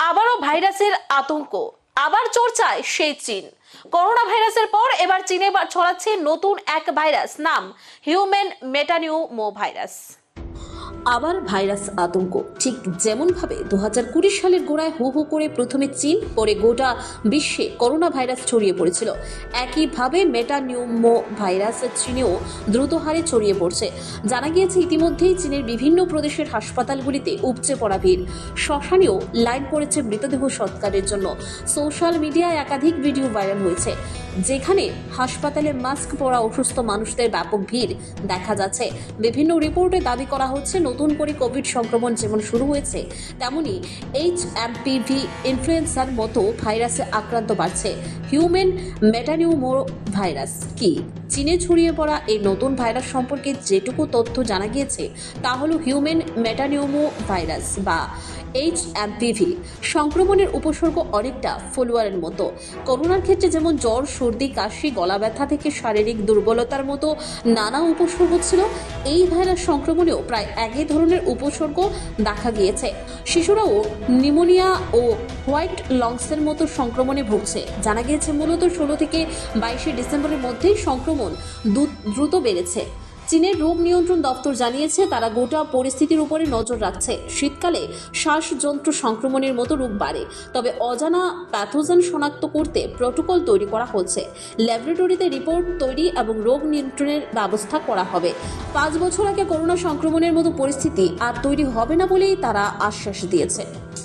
আবারও ভাইরাসের আতঙ্ক। আবার চর্চায় সেই চীন। করোনা ভাইরাসের পর এবার চীনে ছড়াচ্ছে নতুন এক ভাইরাস, নাম হিউম্যান মেটানিউমো ভাইরাস আবার ভাইরাস আতঙ্ক। ঠিক যেমনভাবে দু হাজার কুড়ি সালের গোড়ায় হু হু করে প্রথমে চীন, পরে গোটা বিশ্বে করোনা ভাইরাস ছড়িয়ে পড়েছিল। একইভাবে মেটানিউমো ভাইরাস চীনেও দ্রুত হারে ছড়িয়ে পড়ছে। জানা গিয়েছে, ইতিমধ্যেই চীনের বিভিন্ন প্রদেশের হাসপাতালগুলিতে উপচে পড়া ভিড়। শ্মশানেও লাইন পড়েছে মৃতদেহ সৎকারের জন্য। সোশ্যাল মিডিয়ায় একাধিক ভিডিও ভাইরাল হয়েছে। যেখানে হাসপাতালে মাস্ক পরা অসুস্থ মানুষদের ব্যাপক ভিড় দেখা যাচ্ছে। বিভিন্ন রিপোর্টে দাবি করা হচ্ছে, নতুন করে কোভিড সংক্রমণ যেমন শুরু হয়েছে, তেমনি এইচ এমপিভি ইনফ্লুয়েন্সার মতো ভাইরাসে আক্রান্ত বাড়ছে। হিউম্যান মেটানিউমো ভাইরাস কি? চীনে ছড়িয়ে পড়া এই নতুন ভাইরাস সম্পর্কে যেটুকু তথ্য জানা গিয়েছে, তা হল হিউম্যান মেটানিউমো ভাইরাস বা এইচ এমপিভি সংক্রমণের উপসর্গ অনেকটা ফলোয়ারের মতো। করোনার ক্ষেত্রে যেমন জ্বর, সর্দি, কাশি, গলা ব্যথা থেকে শারীরিক দুর্বলতার মতো নানা উপসর্গ ছিল, এই ভাইরাস সংক্রমণেও প্রায় একই ধরনের উপসর্গ দেখা গিয়েছে। শিশুরাও নিউমোনিয়া ও হোয়াইট লংসের মতো সংক্রমণে ভুগছে। জানা গিয়েছে, মূলত ষোলো থেকে বাইশে ডিসেম্বরের মধ্যেই সংক্রমণ দু- দ্রুত বেড়েছে। চীনের রোগ নিয়ন্ত্রণ দপ্তর জানিয়েছে, তারা গোটা পরিস্থিতির উপরে নজর রাখছে। শীতকালে শ্বাসযন্ত্র সংক্রমণের মতো রোগ বাড়ে, তবে অজানা প্যাথোজেন শনাক্ত করতে প্রোটোকল তৈরি করা হচ্ছে। ল্যাবরেটরিতে রিপোর্ট তৈরি এবং রোগ নিয়ন্ত্রণের ব্যবস্থা করা হবে। পাঁচ বছর আগে করোনা সংক্রমণের মতো পরিস্থিতি আর তৈরি হবে না বলেই তারা আশ্বাস দিয়েছে।